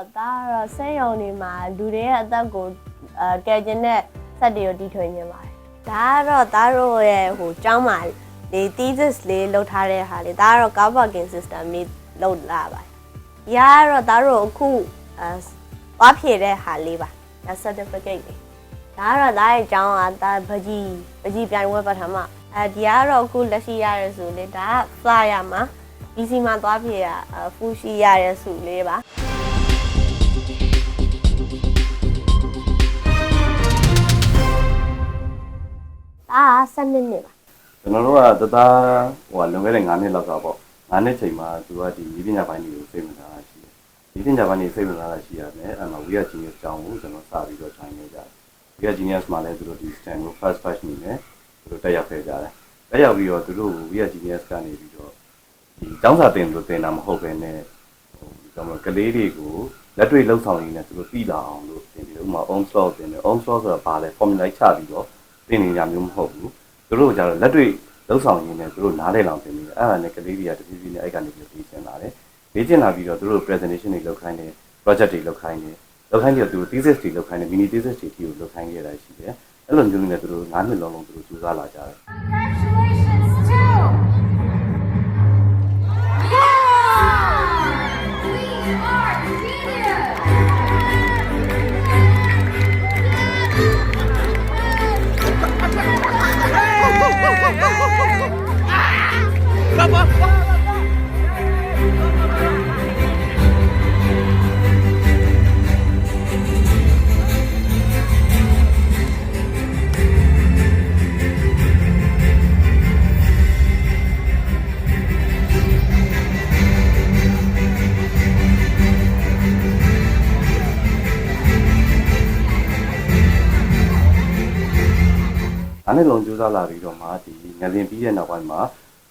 ဒါကတော့စက်ရုံတွေမှာလူတွေရဲ့အသက်ကိုအဲကယ်ကျင်တဲ့စက်တွေကိုတီထွင်နေပါတယ်ဒါကတော့ဒါတို့ရဲ့ဟိုကျောင်းမှာဒီ thesis လေးလုပ်ထားတဲ့ဟာလေးဒါကတော့ car parking system လေးလုပ်လာပါတယ်ဒီကတော့ဒါတို့အခုအဲသွားဖြည့်တဲ့ဟာလေးပါဒါ certificate လေးဒါကတော့ဒါရဲ့ကျောင်းကဒါပကြီးပကြီးပြိုင်ပွဲပထမအဲဒီကတော့အခုလက်ရှိရရဲဆိုလေဒါကစာရမှာ DC မှာသွားဖြည့်ရဖူရှိရရဲစုလေးပါ ဒါက7နှစ်နှစ်ပါကျွန်တော်တို့ကတသားဟိုကလွန်ခဲ့တဲ့9နှစ်လောက်ကပေါ့9နှစ်ချိန်မှာသူကဒီဒီပညာပိုင်းတွေကိုစိတ်ဝင်စားတာရှိတယ်ဒီပညာပိုင်းတွေစိတ်ဝင်စားတာရှိရတယ်အဲ့မှာ We are Genius ကျောင်းကိုကျွန်တော်စပြီးတော့ join နေကြတယ် We are Genius မှာလည်းသူတို့ဒီ stand ကို first batch နေနဲ့သူတို့တက်ရောက်ခဲ့ကြတယ်တက်ရောက်ပြီးတော့သူတို့ We are Genius ကနေပြီးတော့ဒီကျောင်းစာတင်လို့တင်တာမဟုတ်ပဲနဲ့ဟိုကျွန်တော်ကလေးတွေကိုလက်တွေ့လှုပ်ဆောင်ရင်းနဲ့သူတို့ပြီးလာအောင်လို့တင်ပြီးတော့ဥပမာ on slot တင်တယ် on slot ဆိုတာဘာလဲ formula ချပြီးတော့ တင်နေကြမျိုးမဟုတ်ဘူးသူတို့ကကြတော့လက်တွေ့လှုပ်ဆောင်ရင်းနဲ့သူတို့နားလည်လောက်တင်နေတယ်အဲ့ဒါနဲ့ကလေးတွေကတဖြည်းဖြည်းနဲ့အဲ့ကနေပြီးပြီးကျင်လာတယ်ပြီးကျင်လာပြီးတော့သူတို့ presentation တွေလုပ်ခိုင်းတယ် project တွေလုပ်ခိုင်းတယ်လုပ်ခိုင်းပြီးတော့သူတို့ thesis တွေလုပ်ခိုင်းတယ် mini thesis တွေတီကိုလုပ်ခိုင်းခဲ့တာရှိတယ်အဲ့လိုမျိုးနဲ့သူတို့9နှစ်လုံးလုံးသူတို့စူးစမ်းလာကြတယ် ၅နှစ်လုံးကြိုးစားလာပြီးတော့မှဒီငလင်ပြီးတဲ့နောက်ပိုင်းမှာ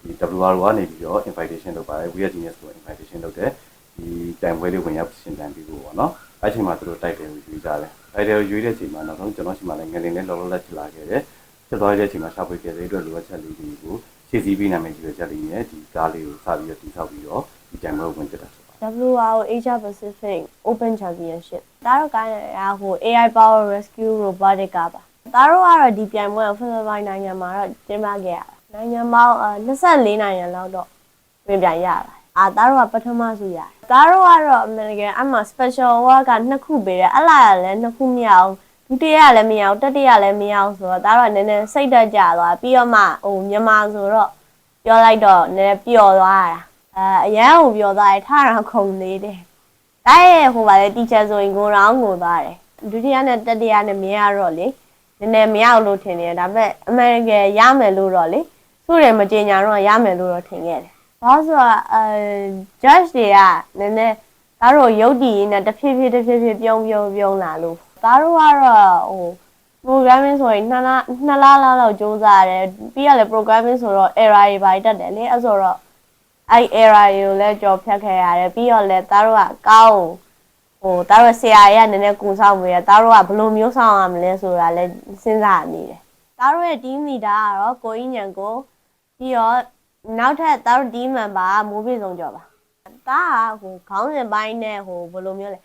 ဒီ WR ကနေပြီးတော့ invitation လုပ်ပါတယ် we are genius ဆို invitation လုပ်တယ်ဒီတိုင်ပွဲလေးဝင်ရောက်ရှင်တန်ပြီးဖို့ပေါ့နော်အဲ့ချိန်မှာသူတို့တိုက်တယ်ကိုယူကြတယ်တိုက်တယ်ကိုယူတဲ့အချိန်မှာနောက်ဆုံးကျွန်တော်ရှိမှလည်းငလင်လေးလောလောလတ်ဖြစ်လာခဲ့တယ်ဖြစ်သွားတဲ့အချိန်မှာရှာဖွေခဲ့တဲ့အတွက်လိုအပ်ချက်လေးတွေကိုဖြည့်ဆည်းပေးနိုင်မယ့်ရည်ရွယ်ချက်လေးနဲ့ဒီကားလေးကိုစပြီးတော့တည်ဆောက်ပြီးတော့ဒီတိုင်ပွဲဝင်ဖြစ်တာ WRO Asia Pacific Open Championship ဒါတော့ကိုင်းရဟို AI Power Rescue Robotic ကပါ ဒါတော့ကတော့ဒီပြိုင်ပွဲကိုဖိလစ်ပိုင်နိုင်ငံမှာတော့ကျင်းပခဲ့ရတာနိုင်ငံပေါင်း24နိုင်ငံလောက်တော့ပြင်ပြိုင်ရတာအာဒါတော့ကပထမဆုရတယ်ဒါတော့ကတော့အမေရိကန်အမှ special award ကနှစ်ခုပေးတယ်အလားရလည်းနှစ်ခုမရအောင်ဒုတိယလည်းမရအောင်တတိယလည်းမရအောင်ဆိုတော့ဒါတော့နည်းနည်းစိတ်တက်ကြသွားပြီးတော့မှဟိုမြန်မာဆိုတော့ပြောလိုက်တော့နည်းနည်းပျော်သွားတာအဲအရန်ကိုပျော်သွားတယ်ထားတာခုံသေးတယ်ဒါရဲ့ဟိုပါလေ teacher ဆိုရင်ကိုရောင်းကိုသွားတယ်ဒုတိယနဲ့တတိယနဲ့မရတော့လေ နည်းနည်းမရအောင်လို့ထင်တယ်ဒါပေမဲ့အမေရိကန်ရမယ်လို့တော့လေသူ့တယ်မကြေညာတော့ရမယ်လို့တော့ထင်ခဲ့တယ်ဘာလို့ဆိုတော့အဲ judge တွေကနည်းနည်းဒါတော့ရုပ်တည်ရင်းနဲ့တစ်ဖြည်းဖြည်းတစ်ဖြည်းဖြည်းပြုံးပြုံးပြုံးလာလို့ဒါတော့ကတော့ဟို programming ဆိုရင်နှစ်လနှစ်လလောက်လောက်စူးစမ်းရတယ်ပြီးရလေ programming ဆိုတော့ error တွေပါတက်တယ်လေအဲ့ဆိုတော့အဲ့ error တွေကိုလည်းကြော်ဖြတ်ခဲ့ရတယ်ပြီးတော့လည်းသားတို့ကကောင်း ဟိုသားတို့ဆရာကြီးကနည်းနည်းကူဆောင်ပေးရသားတို့ကဘယ်လိုမျိုးဆောင်ရမလဲဆိုတာလည်းစဉ်းစားနေတယ်သားတို့ရဲ့ team leader ကတော့ကိုကြီးညံကိုပြီးတော့နောက်ထပ်သားတို့ team member ကမိုးပြေဆုံးကြော်ပါဒါကဟိုခေါင်းစဉ်ပိုင်းနဲ့ဟိုဘယ်လိုမျိုးလဲ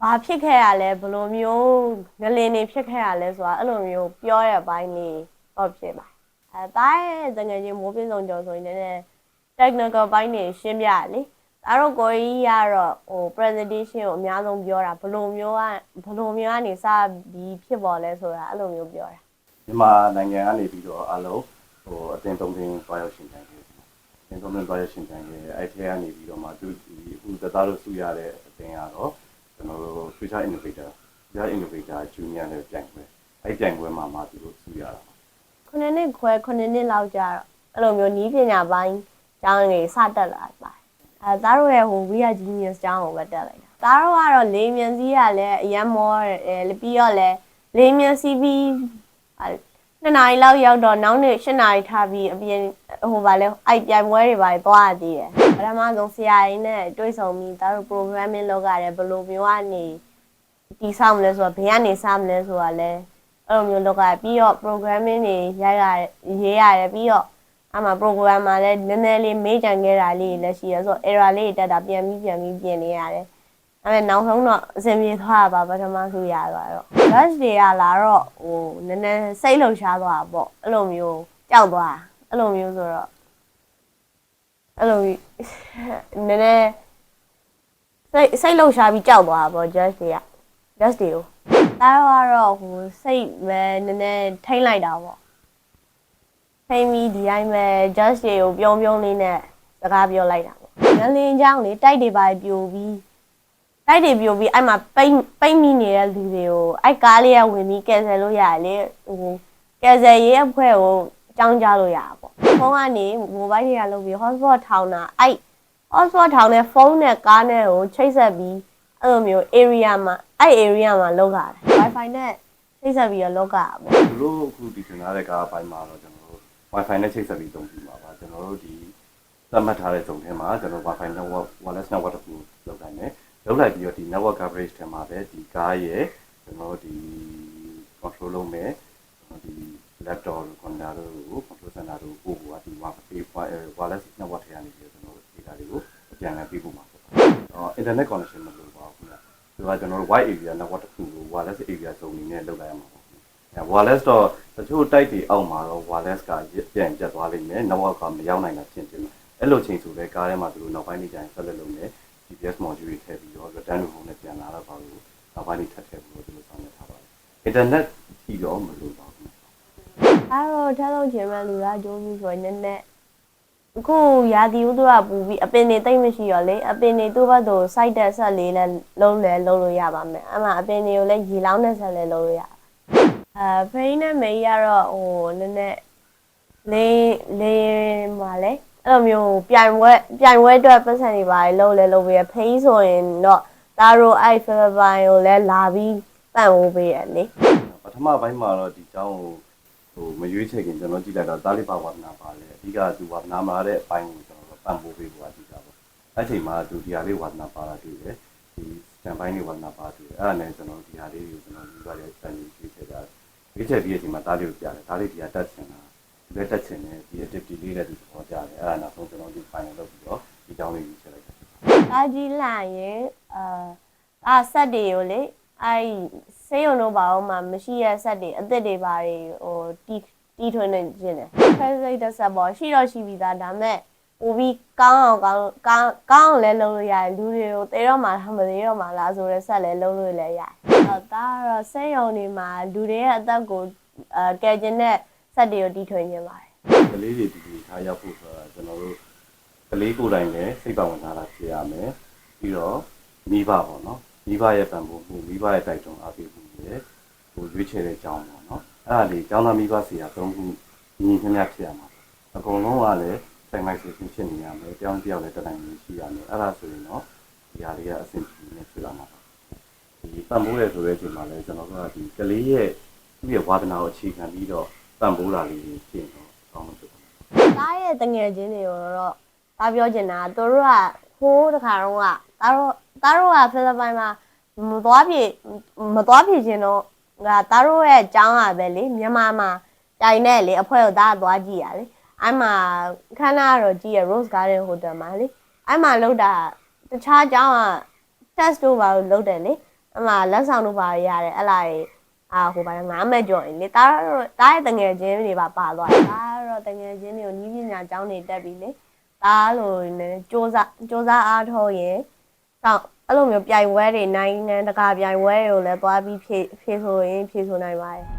ဘာဖြစ်ခဲ့ရလဲဘယ်လိုမျိုးငလင်နေဖြစ်ခဲ့ရလဲဆိုတာအဲ့လိုမျိုးပြောရတဲ့အပိုင်းလေးတော့ဖြစ်ပါအဲတားရဲ့တငယ်ချင်းမိုးပြင်းစုံကြော်ဆိုရင်လည်း technical ဘိုင်းနေရှင်းပြရလေ ဒါတော့ကိုကြီးကတော့ဟို presentation ကိုအများဆုံးပြောတာဘယ်လိုမျိုးကဘယ်လိုမျိုးကနေစပြီးဖြစ်ပေါ်လဲဆိုတာအဲ့လိုမျိုးပြောတာမြန်မာနိုင်ငံကနေပြီးတော့အလုံးဟိုအတင်သုံးတင်သွားရောက်ရှင်တန်းခဲ့တယ်။အတင်သုံးတင်သွားရောက်ရှင်တန်းခဲ့အဲ့ထဲကနေပြီးတော့မှသူဒီအခုသသားတို့စုရတဲ့အတင်ကတော့ကျွန်တော်တို့ Future Innovator Future Innovator Junior နဲ့ပြိုင်ပွဲအဲ့ပြိုင်ပွဲမှာမှသူတို့စုရတာပါခုနှစ်နှစ်ခွဲခုနှစ်နှစ်လောက်ကြာတော့အဲ့လိုမျိုးနီးပညာပိုင်းကျောင်းတွေစတက်လာပါတယ် အဲသားတို့ရဲ့ဟို We are Genius ကျောင်းကိုပဲတက်လိုက်တာသားတို့ကတော့လေမြန်စီးကလည်းအရန်မောတယ်ပြီးတော့လည်းလေမြန်စီးပြီးနှစ်နာရီလောက်ရောက်တော့နောက်နေ့၈နာရီထားပြီးအပြင်ဟိုဗာလဲအိုက်ပြိုင်ပွဲတွေပါသွားရသေးတယ်ပထမဆုံးဆရာကြီးနဲ့တွေ့ဆုံပြီးသားတို့ programming လုပ်ရတယ်ဘယ်လိုမျိုးကနေတီးဆောင်မလဲဆိုတော့ဘယ်ကနေစမလဲဆိုတာလဲအဲ့လိုမျိုးလောက်ကပြီးတော့ programming တွေရိုက်ရတယ်ရေးရတယ်ပြီးတော့ အမှ program မှာလည်းနည်းနည်းလေးမေးကြံခဲ့တာလေးလည်းရှိရဆိုတော့ error လေးတွေတက်တာပြန်ပြီးပြန်ပြီးပြင်နေရတယ်အဒါပေမဲ့နောက်ဆုံးတော့အဆင်ပြေသွားတာပါပထမဆုံးရသွားတော့ rush တွေကလာတော့ဟိုနည်းနည်းစိတ်လှုပ်ရှားသွားတာပေါ့အဲ့လိုမျိုးကြောက်သွားတာအဲ့လိုမျိုးဆိုတော့အဲ့လိုမျိုးနည်းနည်းစိတ်စိတ်လှုပ်ရှားပြီးကြောက်သွားတာပေါ့ just တွေက just တွေကိုဒါတော့ကတော့ဟိုစိတ်ပဲနည်းနည်းထိမ့်လိုက်တာပေါ့ ထိမ့်ပြီးဒီတိုင်းပဲ just တွေကိုပြုံးပြုံးလေးနဲ့စကားပြောလိုက်တာပေါ့ငလင်းချောင်းလေတိုက်တွေပါပြိုပြီးတိုက်တွေပြိုပြီးအဲ့မှာပိတ်ပိတ်မိနေတဲ့လူတွေကိုအဲ့ကားလေးကဝင်ပြီးကယ်ဆယ်လို့ရတယ်လေဟိုကယ်ဆယ်ရေးအဖွဲ့ကိုအကြောင်းကြားလို့ရတာပေါ့ဖုန်းကနေမိုဘိုင်းတွေကလုပ်ပြီး hotspot ထောင်တာအဲ့ hotspot ထောင်တဲ့ဖုန်းနဲ့ကားနဲ့ကိုချိတ်ဆက်ပြီးအဲ့လိုမျိုး area မှာအဲ့ area မှာလောက်ရတယ် wifi နဲ့ချိတ်ဆက်ပြီးတော့လောက်ရတာပေါ့သူတို့အခုဒီတင်ထားတဲ့ကားအပိုင်းမှာတော့ကျွန်တော်တို့ Wi-Fi နဲ့ချိတ်ဆက်ပြီးသုံးကြည့်ပါပါကျွန်တော်တို့ဒီသတ်မှတ်ထားတဲ့ဇုံထဲမှာကျွန်တော် Wi-Fi network wireless network တစ်ခုလောက်တိုင်းတယ်လောက်လိုက်ပြီးတော့ဒီ network coverage ထဲမှာပဲဒီကားရဲ့ကျွန်တော်တို့ဒီ control လုပ်မယ်ကျွန်တော်ဒီ laptop တို့ computer တို့ကို control center တို့ပို့ဖို့ကဒီ Wi-Fi wireless network ထဲကနေပြီးတော့ကျွန်တော်တို့ data တွေကိုအပြန်အလှန်ပေးဖို့မှာပေါ့အော် internet connection မလိုပါဘူးခင်ဗျာဒီကကျွန်တော်တို့ wide area network တစ်ခုကို wireless area ဇုံအနေနဲ့လောက်လိုက်ရမှာပေါ့အဲ wireless တော့တချို့တိုက်တွေအောက်မှာတော့ wireless ကပြန်ကျက်သွားလိမ့်မယ် network ကမရောက်နိုင်တာဖြစ်ဖြစ်မယ်အဲ့လိုချိန်ဆိုလဲကားထဲမှာသူတို့နောက်ပိုင်းနေကျရင်ဆက်လက်လုပ်နေ GPS module တွေထည့်ပြီးတော့ return to home နဲ့ပြန်လာတော့ပါလို့နောက်ပိုင်းနေထပ်ထည့်ပြီးတော့သူတို့ဆောင်ရွက်ထားပါတယ် internet ကြီးတော့မလိုပါဘူးအဲ့တော့ထပ်လို့ချင်မဲ့လူလားကြိုးပြီးဆိုရင်နည်းနည်းအခုရာသီဥတုကပူပြီးအပင်တွေတိတ်မရှိတော့လေအပင်တွေသူ့ဘက်သို့ site တက်ဆက်လေးလဲလုံးလဲလုံးလို့ရပါမယ်အမှအပင်တွေကိုလည်းရေလောင်းနဲ့ဆက်လဲလုံးလို့ရ အဲဖရိနဲ့မေကြီးကတော့ဟိုနည်းနည်းလေလေမှာလေအဲ့လိုမျိုးပြိုင်ပွဲပြိုင်ပွဲအတွက်ပတ်စံတွေပါလေလုံးလဲလုံးပြီးရဖိကြီးဆိုရင်တော့ဒါရိုအိုက်ဖလပိုင်ကိုလည်းလာပြီးပန့်ဝေးပေးရလေပထမပိုင်းမှာတော့ဒီအကြောင်းကိုဟိုမရွေးချယ်ခင်ကျွန်တော်ကြည့်လိုက်တော့သာလိပဝါဒနာပါလေအဓိကသူဝါဒနာမှာတဲ့အပိုင်းကိုကျွန်တော်ပန့်ဝေးပေးဖို့အဓိကပေါ့အဲ့ချိန်မှာသူဒီဟာလေးဝါဒနာပါတာတွေ့တယ်ဒီစတန်ပိုင်းလေးဝါဒနာပါတွေ့တယ်အဲ့ဒါနဲ့ကျွန်တော်ဒီဟာလေးကိုကျွန်တော်ယူရတဲ့အချိန်ကြီးချေချေတာ ရွေးချယ်ပြီးတဲ့အချိန်မှာသားလေးကိုပြတယ်သားလေးဒီကတက်ချင်တာဒီပဲတက်ချင်တယ်ဒီ activity လေးလည်းသူသဘောကျတယ်အဲ့ဒါနောက်ဆုံးကျွန်တော်ဒီ final လုပ်ပြီးတော့ဒီကြောင်းလေးရေးချလိုက်တယ်သားကြီးလာရင်အာအာဆက်တွေကိုလေအဲ့ဆေးရုံတော့ပါအောင်မှမရှိရဆက်တွေအစ်စ်တွေပါတွေဟိုတီတီထွန်းနေခြင်းတယ် present ဆက်ပေါ်ရှိတော့ရှိပြီးသားဒါမဲ့ ပိုပြီးကောင်းအောင်ကောင်းကောင်းကောင်းအောင်လဲလုပ်လို့ရတယ်လူတွေကိုတေတော့မှမသေးတော့မှလားဆိုတဲ့ဆက်လဲလုပ်လို့လည်းရတယ်အဲဒါကတော့ဆေးရုံတွေမှာလူတွေရဲ့အသက်ကိုအဲကယ်ခြင်းတဲ့ဆက်တွေကိုတီထွင်းခြင်းပါတယ်ကလေးတွေဒီဒီထားရောက်ဖို့ဆိုတာကျွန်တော်တို့ကလေးကိုယ်တိုင်လည်းစိတ်ပါဝင်စားတာဖြစ်ရမယ်ပြီးတော့မိဘပေါ့နော်မိဘရဲ့ပံ့ပိုးမှုမိဘရဲ့တိုက်တွန်းအားပေးမှုတွေဟိုရွေးချယ်တဲ့အကြောင်းပေါ့နော်အဲ့ဒါလေးကျောင်းသားမိဘဆရာသုံးခုညီညီမျှမျှဖြစ်ရမှာအကုန်လုံးကလည်း segmentation ဖြစ်နေရမယ်တောင်းတယောက်လည်းတက်နိုင်နေရှိရမယ်အဲ့ဒါဆိုရင်တော့ဒီဟာလေးကအဆင်ပြေနေဖြစ်လာမှာပါဒီပံ့ပိုးရဆိုတဲ့အချိန်မှာလည်းကျွန်တော်တို့ကဒီကလေးရဲ့သူ့ရဲ့ဝါသနာကိုအခြေခံပြီးတော့ပံ့ပိုးတာလေးတွေဖြစ်တော့ကောင်းလို့ဖြစ်ပါတယ်တားရဲ့တငယ်ချင်းတွေကိုတော့တားပြောချင်တာသူတို့ကဟိုးတခါတော့ကတားတို့တားတို့ကဖိလစ်ပိုင်မှာမသွားပြေမသွားပြေခြင်းတော့ငါတားတို့ရဲ့အကြောင်းကပဲလေမြန်မာမှာတိုင်နဲ့လေအဖွဲကိုတားသွားကြည့်ရလေ အဲ့မှာခန်းနာတော့ကြည့်ရ Rose Garden Hotel မှာလေအဲ့မှာလောက်တာတခြားအကြောင်းက test တို့ပါလို့လောက်တယ်လေအဲ့မှာလက်ဆောင်တို့ပါရတယ်အဲ့လာကြီးအာဟိုပါငါမဲ့ကြော်ရင်လေတားတော့တားရဲ့တငယ်ချင်းတွေပါပါသွားတယ်တားတော့တငယ်ချင်းတွေကိုနီးပညာကျောင်းတွေတက်ပြီလေတားလို့လည်းစ조사စ조사အားထုတ်ရင်တောက်အဲ့လိုမျိုးပြိုင်ပွဲတွေနိုင်ငံတကာပြိုင်ပွဲတွေကိုလည်းသွားပြီးဖြည့်ဖြည့်ဆိုရင်ဖြည့်ဆိုနိုင်ပါတယ်